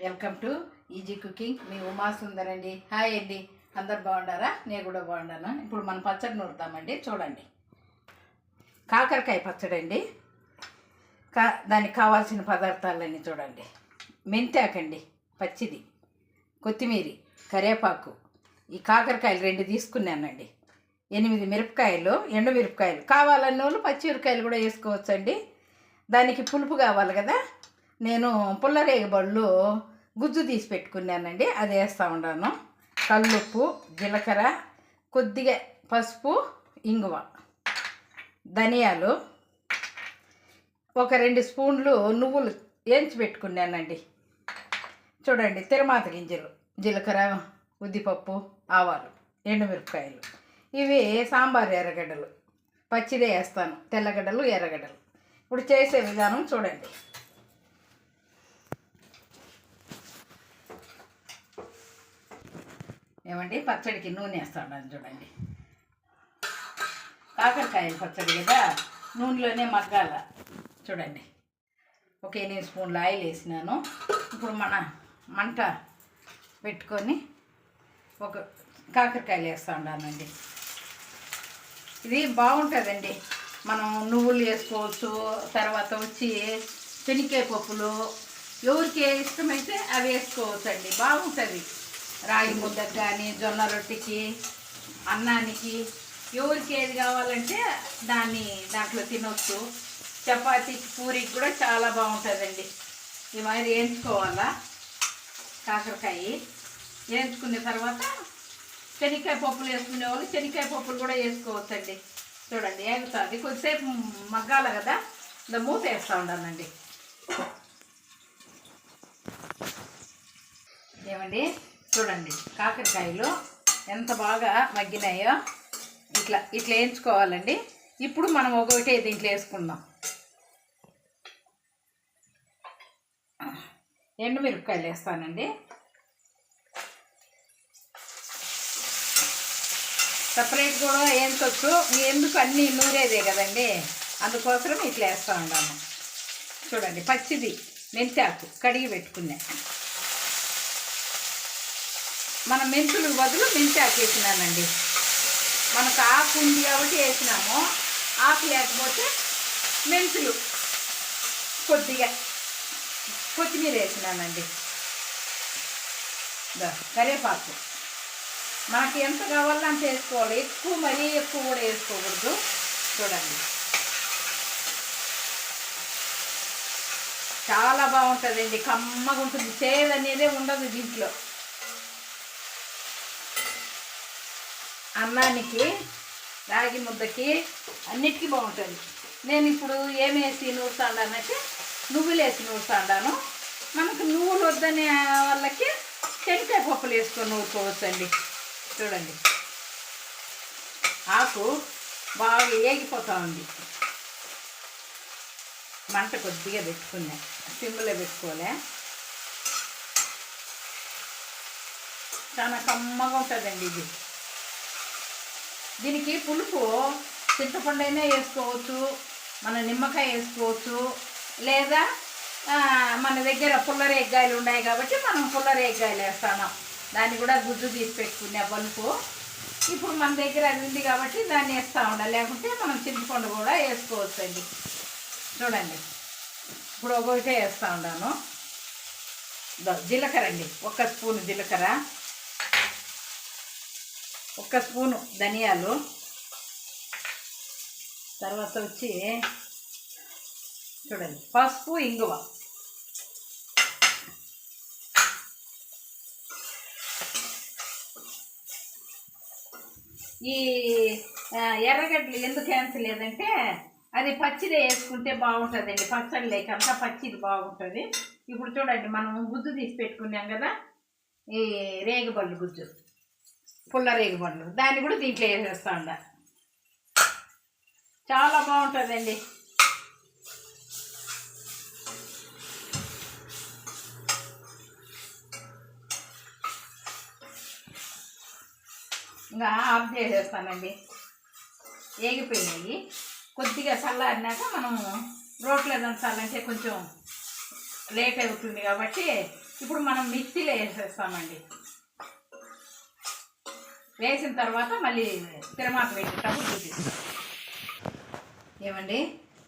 Welcome to easy cooking. మీ ఉమా సుందర్ అండి hi అండి. అందరు బాగుండారా? నేను కూడా బాగున్నాను ఇప్పుడు మనం పచ్చడి నూరుతామండి. చూడండి. కాకరకాయ పచ్చడి అండి కా దానికి కావాల్సిన పదార్థాలన్నీ చూడండి. మెంతాకండి పచ్చిది కొత్తిమీర కరివేపాకు. ఈ కాకరకాయలు రెండు తీసుకున్నానండి. ఎనిమిది మిరపకాయలు ఎండు మిరపకాయలు. కావాలన్న వాళ్ళు పచ్చిమిరపకాయలు కూడా వేసుకోవచ్చండి. దానికి పులుపు కావాలి కదా? నేను పుల్లరేగబళ్ళు గుజ్జు తీసి పెట్టుకున్నానండి. అది వేస్తూ ఉన్నాను. కల్లుప్పు జీలకర్ర కొద్దిగా పసుపు ఇంగువ ధనియాలు ఒక రెండు స్పూన్లు నువ్వులు వేయించి పెట్టుకున్నానండి. చూడండి తిరుమాత గింజలు జీలకర్ర ఉద్దిపప్పు ఆవాలు ఎండుమిరపకాయలు. ఇవి సాంబార్ ఎర్రగడ్డలు. పచ్చిదే వేస్తాను తెల్లగడ్డలు ఎర్రగడ్డలు. ఇప్పుడు చేసే విధానం చూడండి. ఏమండి? పచ్చడికి నూనె వేస్తాను చూడండి. కాకరకాయలు పచ్చడి కదా? నూనెలోనే మగ్గాల. చూడండి. ఒక ఎనిమిది స్పూన్ల ఆయిల్ వేసినాను. ఇప్పుడు మన మంట పెట్టుకొని ఒక కాకరకాయలు వేస్తూ ఉన్నానండి ఇది బాగుంటుందండి. మనం నువ్వులు వేసుకోవచ్చు తర్వాత వచ్చి శనక్కాయ పప్పులు ఎవరికి ఇష్టమైతే అవి వేసుకోవచ్చు అండి బాగుంటుంది. రాగి ముద్దకు కానీ జొన్న రొట్టెకి అన్నానికి ఎవరికి ఏది కావాలంటే దాన్ని దాంట్లో తినొచ్చు. చపాతీకి పూరికి కూడా చాలా బాగుంటుందండి. ఈ మాదిరి వేయించుకోవాలా? కాకరకాయ. వేయించుకున్న తర్వాత శనక్కాయ పప్పులు వేసుకునే వాళ్ళు శనక్కాయ పప్పులు కూడా వేసుకోవచ్చండి. చూడండి ఏగుతుంది. కొద్దిసేపు మగ్గాల కదా ఇంకా మూత వేస్తూ ఉండాలండి. ఏమండి? చూడండి కాకరకాయలు ఎంత బాగా మగ్గినాయో ఇట్లా ఇట్లా వేయించుకోవాలండి. ఇప్పుడు మనం ఒకటే దీంట్లో వేసుకుందాం. ఎండుమిరపకాయలు వేస్తానండి. సపరేట్ కూడా వేయించవచ్చు ఎందుకు అన్నీ నూరేదే కదండి? అందుకోసం ఇట్లా వేస్తూ ఉన్నాము. చూడండి పచ్చిది మెంతాకు కడిగి పెట్టుకున్నా. మన మెంతులు బదులు మెంతాకు వేసినానండి. మనకు ఆకు ఉంది కాబట్టి వేసినాము. ఆకు లేకపోతే మెంతులు కొద్దిగా కొత్తిమీర వేసినానండి. కరివేపాకు. మనకి ఎంత కావాలో అంత వేసుకోవాలి. ఎక్కువ మరీ ఎక్కువ కూడా వేసుకోకూడదు. చూడండి. చాలా బాగుంటుందండి. కమ్మగా ఉంటుంది. చేదు అనేదే ఉండదు దీంట్లో. అన్నానికి రాగి ముద్దకి అన్నిటికీ బాగుంటుంది. నేను ఇప్పుడు ఏమేసి నూరుతాడానంటే నువ్వులు వేసి నూరుతాడాను మనకు నువ్వులు వద్దనే వాళ్ళకి చెనికాయ పప్పులు వేసుకొని నూరుకోవచ్చండి. చూడండి. ఆకు బాగా ఏగిపోతూ ఉంది. మంట కొద్దిగా పెట్టుకున్నా. సిమ్లో పెట్టుకోలే. చాలా కమ్మగా ఉంటుందండి ఇది. దీనికి పులుపు చింతపండు అయినా వేసుకోవచ్చు మన నిమ్మకాయ వేసుకోవచ్చు లేదా మన దగ్గర పుల్లరేగ్గాయలు ఉన్నాయి కాబట్టి మనం పుల్లరేగ్గాయలు వేస్తాను దాన్ని కూడా గుజ్జు తీసి పెట్టుకునే బలుపు ఇప్పుడు మన దగ్గర అది ఉంది కాబట్టి దాన్ని వేస్తూ ఉండాలి. లేకుంటే మనం చింతపండు కూడా వేసుకోవచ్చండి. చూడండి. ఇప్పుడు ఒక్కొక్కటే వేస్తూ ఉన్నాను. జీలకర్ర అండి. ఒక్క స్పూన్ జీలకర్ర. ఒక్క స్పూను ధనియాలు. తర్వాత వచ్చి చూడండి పసుపు ఇంగువ. ఈ ఎర్రగడ్డలు ఎందుకు క్యాన్సర్ లేదంటే అది పచ్చిదే వేసుకుంటే బాగుంటుందండి. పచ్చడి లేక పచ్చిది బాగుంటుంది. ఇప్పుడు చూడండి మనం గుజ్జు తీసి పెట్టుకున్నాం కదా ఈ రేగుబళ్ళు గుజ్జు. పుల్ల రేగుబళ్ళు దాన్ని కూడా దీంట్లో వేసేస్తా ఉండ. చాలా బాగుంటుందండి. ఇంకా ఆఫ్ చేసేస్తానండి. ఏగిపోయినాయి. కొద్దిగా చల్లారినాక మనము రోట్లో దంచాలంటే కొంచెం లేట్ అవుతుంది కాబట్టి ఇప్పుడు మనం మిక్సీలో వేసేస్తామండి. వేసిన తర్వాత మళ్ళీ తిరమాత వేసేటప్పుడు చూపిస్తాం. ఏమండి?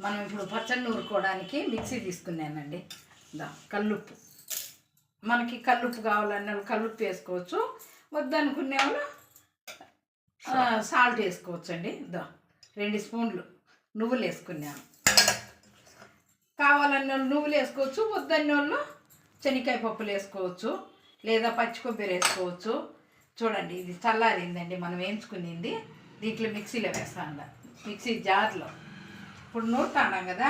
మనం ఇప్పుడు పచ్చడి నూరుకోవడానికి మిక్సీ తీసుకున్నానండి. దా కల్లుప్పు. మనకి కల్లుప్పు కావాలన్న వాళ్ళు కల్లుప్పు వేసుకోవచ్చు. వద్దనుకునే వాళ్ళు సాల్ట్ వేసుకోవచ్చు అండి దా రెండు స్పూన్లు నువ్వులు వేసుకున్నాను. కావాలన్న వాళ్ళు నువ్వులు వేసుకోవచ్చు వద్దన్న వాళ్ళు శనక్కాయ పప్పులు వేసుకోవచ్చు లేదా పచ్చి కొబ్బరి వేసుకోవచ్చు. చూడండి ఇది చల్లారిందండి మనం వేయించుకునింది. దీంట్లో మిక్సీలో వేస్తాను మిక్సీ జార్లో. ఇప్పుడు నూరుతాన్నాం కదా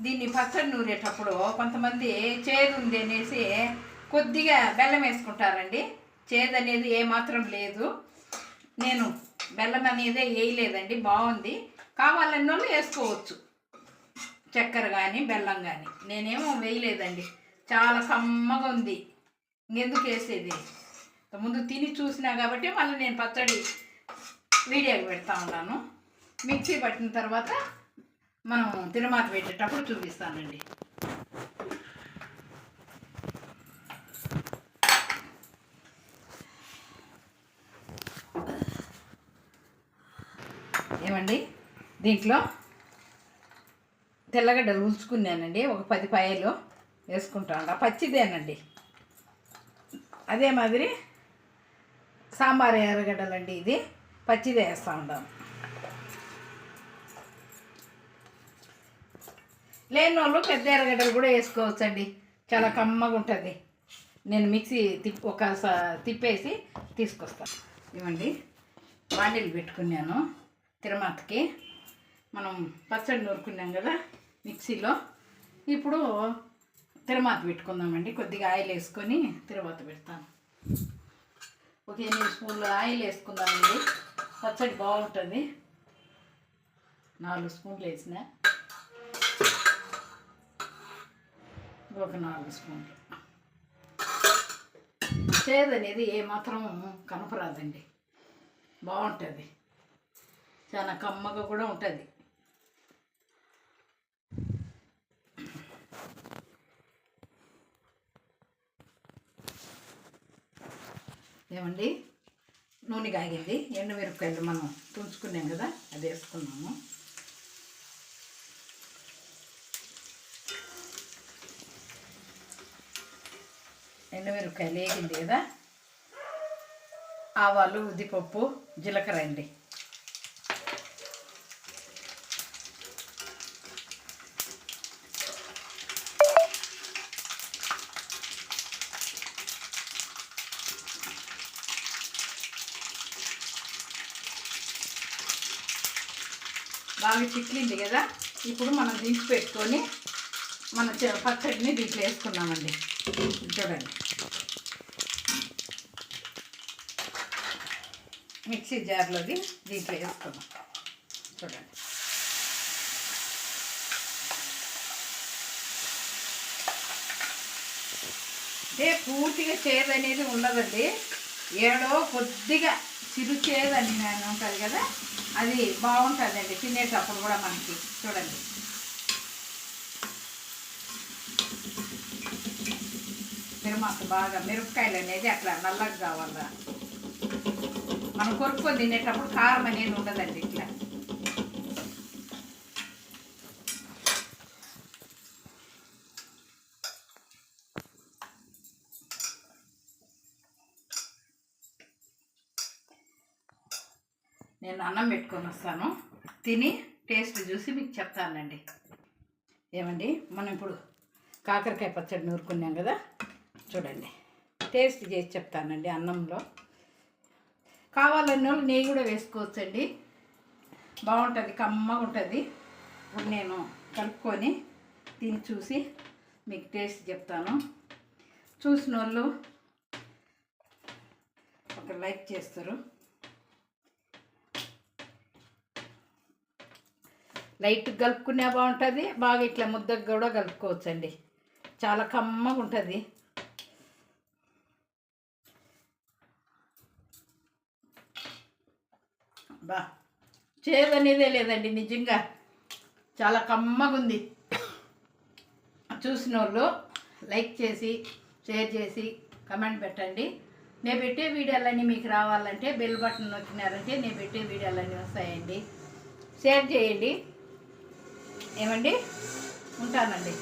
దీన్ని పచ్చడి నూరేటప్పుడు కొంతమంది చేదు ఉంది అనేసి కొద్దిగా బెల్లం వేసుకుంటారండి. చేదు అనేది ఏమాత్రం లేదు. నేను బెల్లం అనేది వేయలేదండి బాగుంది. కావాలన్న వాళ్ళు వేసుకోవచ్చు. చక్కెర కానీ బెల్లం కానీ నేనేమో వేయలేదండి. చాలా కమ్మగా ఉంది. ఎందుకు వేసేది? ముందు తిని చూసినా కాబట్టి మళ్ళీ నేను పచ్చడి వీడియోకి పెడతా ఉన్నాను. మిక్సీ పట్టిన తర్వాత మనం తిరుమాత పెట్టేటప్పుడు చూపిస్తానండి. ఏమండి? దీంట్లో తెల్లగడ్డలు ఉల్చుకున్నానండి ఒక పది పాయలు వేసుకుంటాను పచ్చిదేనండి. అదే మాదిరి సాంబార్ ఎర్రగడ్డలండి ఇది. పచ్చిదే వేస్తూ ఉంటాం లేని వాళ్ళు పెద్ద ఎర్రగడ్డలు కూడా వేసుకోవచ్చండి. చాలా కమ్మగా ఉంటుంది. నేను మిక్సీ తిప్ ఒక తిప్పేసి తీసుకొస్తాను ఇవ్వండి. బాండీలు పెట్టుకున్నాను తిరుమతకి. మనం పచ్చడి నూరుకున్నాం కదా మిక్సీలో. ఇప్పుడు తిరుమాత పెట్టుకుందామండి. కొద్దిగా ఆయిల్ వేసుకొని తిరువాత పెడతాను. ఒక ఎనిమిది స్పూన్లు ఆయిల్ వేసుకుందామండి. పచ్చడి బాగుంటుంది. నాలుగు స్పూన్లు వేసిన. ఒక నాలుగు స్పూన్లు. చేదు అనేది ఏమాత్రం కనపరాదండి. బాగుంటుంది. చాలా కమ్మగా కూడా ఉంటుంది. ఏమండి? నూనె కాగింది. ఎండుమిరపకాయలు మనం తుంచుకున్నాం కదా అది వేసుకున్నాము. ఎండుమిరపకాయలు వేగింది కదా. ఆవాలు ఉద్దిపప్పు జీలకర్ర అండి. బాగా చిక్కింది కదా ఇప్పుడు మనం దించి పెట్టుకొని మన పచ్చడిని దీంట్లో వేసుకున్నామండి చూడండి. మిక్సీ జార్లోది దీంట్లో వేసుకున్నాం చూడండి. అంటే పూర్తిగా చేదు అనేది ఉండదండి. ఏడో కొద్దిగా చిరు చేదు అని నేను ఉంటుంది కదా అది బాగుంటుందండి తినేటప్పుడు కూడా మనకి. చూడండి. తిరుమాత బాగా మిరపకాయలు అనేది అట్లా నల్లగా కావాలా? మనం కొరుక్కొని తినేటప్పుడు కారం అనేది ఉండదండి ఇట్లా నేను అన్నం పెట్టుకొని వస్తాను. తిని టేస్ట్ చూసి మీకు చెప్తానండి. ఏమండి? మనం ఇప్పుడు కాకరకాయ పచ్చడి నూరుకున్నాం కదా? చూడండి. టేస్ట్ చేసి చెప్తానండి అన్నంలో. కావాలన్న వాళ్ళు నెయ్యి కూడా వేసుకోవచ్చండి. బాగుంటుంది కమ్మగా ఉంటుంది. ఇప్పుడు నేను కలుపుకొని తిని చూసి మీకు టేస్ట్ చెప్తాను. చూసిన వాళ్ళు ఒక లైక్ చేస్తారు. లైట్ కలుపుకునే బాగుంటుంది. బాగా ఇట్లా ముద్దకు కూడా కలుపుకోవచ్చండి. చాలా కమ్మగా ఉంటుంది. బా చేదనేదే లేదండి నిజంగా. చాలా కమ్మగా ఉంది. చూసిన వాళ్ళు లైక్ చేసి షేర్ చేసి కమెంట్ పెట్టండి. నేను పెట్టే వీడియోలన్నీ మీకు రావాలంటే బెల్ బటన్ నొక్కినారంటే నేను పెట్టే వీడియోలన్నీ వస్తాయండి. షేర్ చేయండి. ఏమండి? ఉంటానండి.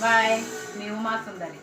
బాయ్. మీ ఉమా సుందరి.